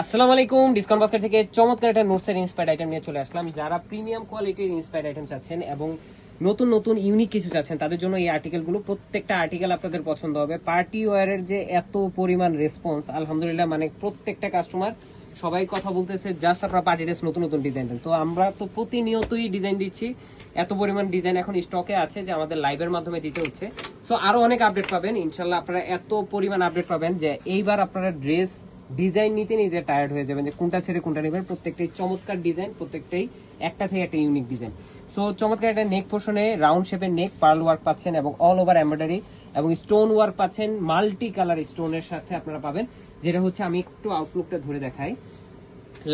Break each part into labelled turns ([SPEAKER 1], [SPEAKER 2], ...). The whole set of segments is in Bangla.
[SPEAKER 1] আসসালামু আলাইকুম ডিসকাউন্ট বাস্কেট থেকে চমৎকার একটা নোটসের ইন্সপায়ার্ড আইটেম নিয়ে চলে আসলাম। যারা প্রিমিয়াম কোয়ালিটির ইন্সপায়ার্ড আইটেম চাচ্ছেন এবং নতুন নতুন ইউনিক কিছু চাচ্ছেন, তাদের জন্য এই আর্টিকেলগুলো প্রত্যেকটা আর্টিকেল আপনাদের পছন্দ হবে। পার্টি ওয়ারের যে এত পরিমাণ রেসপন্স আলহামদুলিল্লাহ মানে প্রত্যেকটা কাস্টমার সবাই কথা বলতেছে জাস্ট আপনারা পার্টি ড্রেস নতুন নতুন ডিজাইন দেন। তো আমরা তো প্রতিনিয়তই ডিজাইন দিচ্ছি। এত পরিমাণ ডিজাইন এখন স্টকে আছে, যে আমাদের লাইভের মাধ্যমে দিতে হচ্ছে। সো আরও অনেক আপডেট পাবেন। ইনশাল্লাহ আপনারা এত পরিমাণ আপডেট পাবেন যে এইবার আপনারা ড্রেস ডিজাইন নিতে নিতে টায়ার্ড হয়ে যাবেন যে কোনটা ছেড়ে কোনটা নেবেন। প্রত্যেকটাই চমৎকার ডিজাইন, প্রত্যেকটাই একটা থেকে একটা ইউনিক ডিজাইন সো চমৎকার একটা নেক পোর্শনে রাউন্ড শেপের নেক পার্ল ওয়ার্ক পাচ্ছেন এবং অল ওভার এমব্রয়ডারি এবং স্টোন ওয়ার্ক পাচ্ছেন মাল্টি কালার স্টোনের সাথে আপনারা পাবেন। যেটা হচ্ছে আমি একটু আউটলুকটা ধরে দেখাই।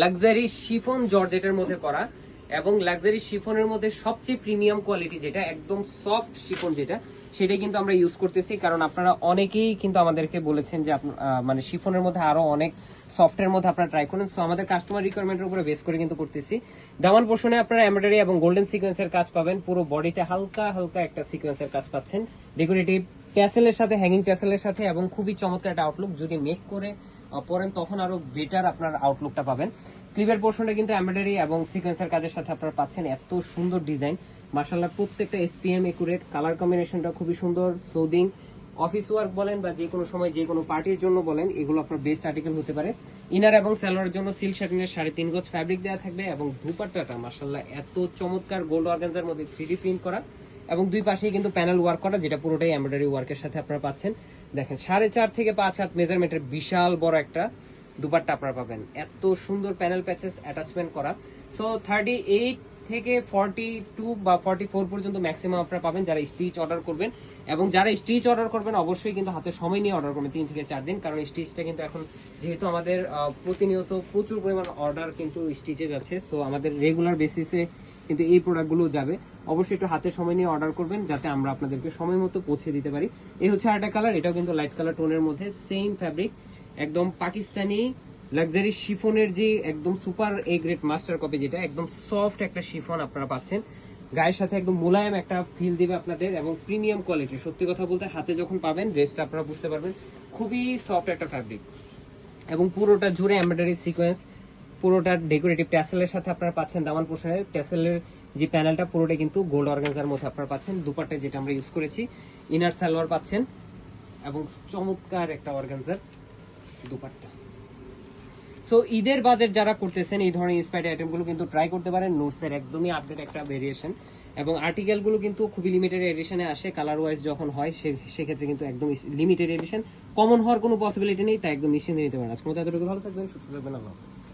[SPEAKER 1] লাক্সারি শিফন জর্জেটের মধ্যে করা। এবং লাক্সারি শিফনের মধ্যে সবচেয়ে প্রিমিয়াম কোয়ালিটি যেটা, একদম সফট শিফন যেটা সেটাই কিন্তু আমরা ইউজ করতেছি। কারণ আপনারা অনেকেই কিন্তু আমাদেরকে বলেছেন যে মানে শিফনের মধ্যে আরও অনেক সফটের মধ্যে আপনারা ট্রাই করেন। সো আমাদের কাস্টমার রিকোয়ারমেন্টের উপরে বেস করে কিন্তু করতেছি। দামান পোর্শনে আপনারা এমব্রয়ডারি এবং গোল্ডেন সিকোয়েন্সের কাজ পাবেন। পুরো বডিতে হালকা হালকা একটা সিকোয়েন্সের কাজ পাচ্ছেন। ডেকোরেটিভ ট্যাসেলের সাথে হ্যাঙ্গিং ট্যাসেলের সাথে এবং খুবই চমৎকার একটা আউটলুক যদি মেক করে পরেন তখন আরও বেটার আপনার আউটলুকটা পাবেন। স্লিভের পোর্শনটা কিন্তু এমব্রয়ডারি এবং সিকোয়েন্সের কাজের সাথে আপনারা পাচ্ছেন এত সুন্দর ডিজাইন মার্শাল্লাহ প্রত্যেকটা এসপিএম একুরেট কালার কম্বিনেশনটা খুবই সুন্দর সৌদিং অফিস ওয়ার্ক বলেন বা যে কোনো সময় যে কোনো পার্টির জন্য বলেন, এগুলো আপনার বেস্ট আর্টিকেল হতে পারে। ইনার এবং স্যালোয়ারের জন্য সিল্ক শার্টিনের সাড়ে তিন গজ ফ্যাব্রিক দেওয়া থাকবে এবং দুপাট্টাটা মার্শাল্লাহ এত চমৎকার গোল্ড অর্গানজার মধ্যে থ্রি প্রিন্ট করা। এবং দুই পাশেই কিন্তু প্যানেল ওয়ার্ক করা, যেটা পুরোটাই এমব্রয়ডারি ওয়ার্কের সাথে আপনারা পাচ্ছেন। দেখেন, সাড়ে চার থেকে পাঁচ হাত মেজারমেন্টের বিশাল বড় একটা দুপাট্টা আপনারা পাবেন। এত সুন্দর প্যানেল প্যাচেস অ্যাটাচমেন্ট করা। সো থার্টি এইট থেকে ফর্টি টু বা ফর্টি ফোর পর্যন্ত ম্যাক্সিমাম আপনারা পাবেন যারা স্টিচ অর্ডার করবেন। এবং যারা স্টিচ অর্ডার করবেন, অবশ্যই কিন্তু হাতে সময় নিয়ে অর্ডার করবেন, তিন থেকে চার দিন। কারণ স্টিচটা কিন্তু এখন যেহেতু আমাদের প্রতিনিয়ত প্রচুর পরিমাণ অর্ডার কিন্তু স্টিচে যাচ্ছে। সো আমাদের রেগুলার বেসিসে কিন্তু এই প্রোডাক্টগুলো যাবে। অবশ্যই একটু হাতে সময় নিয়ে অর্ডার করবেন, যাতে আমরা আপনাদেরকে সময় মতো পৌঁছে দিতে পারি। এই হচ্ছে আরেকটা কালার এটাও কিন্তু লাইট কালার টোনের মধ্যে সেম ফ্যাব্রিক একদম পাকিস্তানি লাক্সারি শিফনের যে একদম super A grade master copy যেটা, একদম সফট একটা শিফন আপনারা পাচ্ছেন। গায়ের সাথে একদম মোলায়েম একটা ফিল দিবে আপনাদের এবং প্রিমিয়াম কোয়ালিটি সত্যি কথা বলতে হাতে যখন পাবেন ড্রেসটা আপনারা বুঝতে পারবেন। খুবই সফট একটা ফ্যাব্রিক এবং পুরোটা জুড়ে এমব্রয়ডারি সিকোয়েন্স পুরোটা ডেকোরেটিভ ট্যাসেলের সাথে আপনারা পাচ্ছেন দামান পোর্শনের ট্যাসেলের যে প্যানেলটা পুরোটা কিন্তু গোল্ড অর্গানজার মধ্যে আপনারা পাচ্ছেন। দুপাট্টা যেটা আমরা ইউজ করেছি ইনার সালোয়ার পাচ্ছেন। এবং চমৎকার একটা অর্গানজার দুপাট্টা। সো ঈদের বাজেট যারা করতেছেন, এই ধরনের ইন্সপায়ার্ড আইটেমগুলো কিন্তু ট্রাই করতে পারেন। নোটসের একদমই আপডেট একটা ভেরিয়েশন এবং আর্টিকেলগুলো কিন্তু খুবই লিমিটেড এডিশনে আসে। কালার ওয়াইজ যখন হয় সেক্ষেত্রে কিন্তু একদম লিমিটেড এডিশন কমন হওয়ার কোনো পসিবিলিটি নেই, তাই একদম নিশ্চিন্তে নিতে পারেন। আজকে মতো এতটুকু ভালো থাকবেন, সুস্থ থাকবেন, আল্লাহ হাফেজ।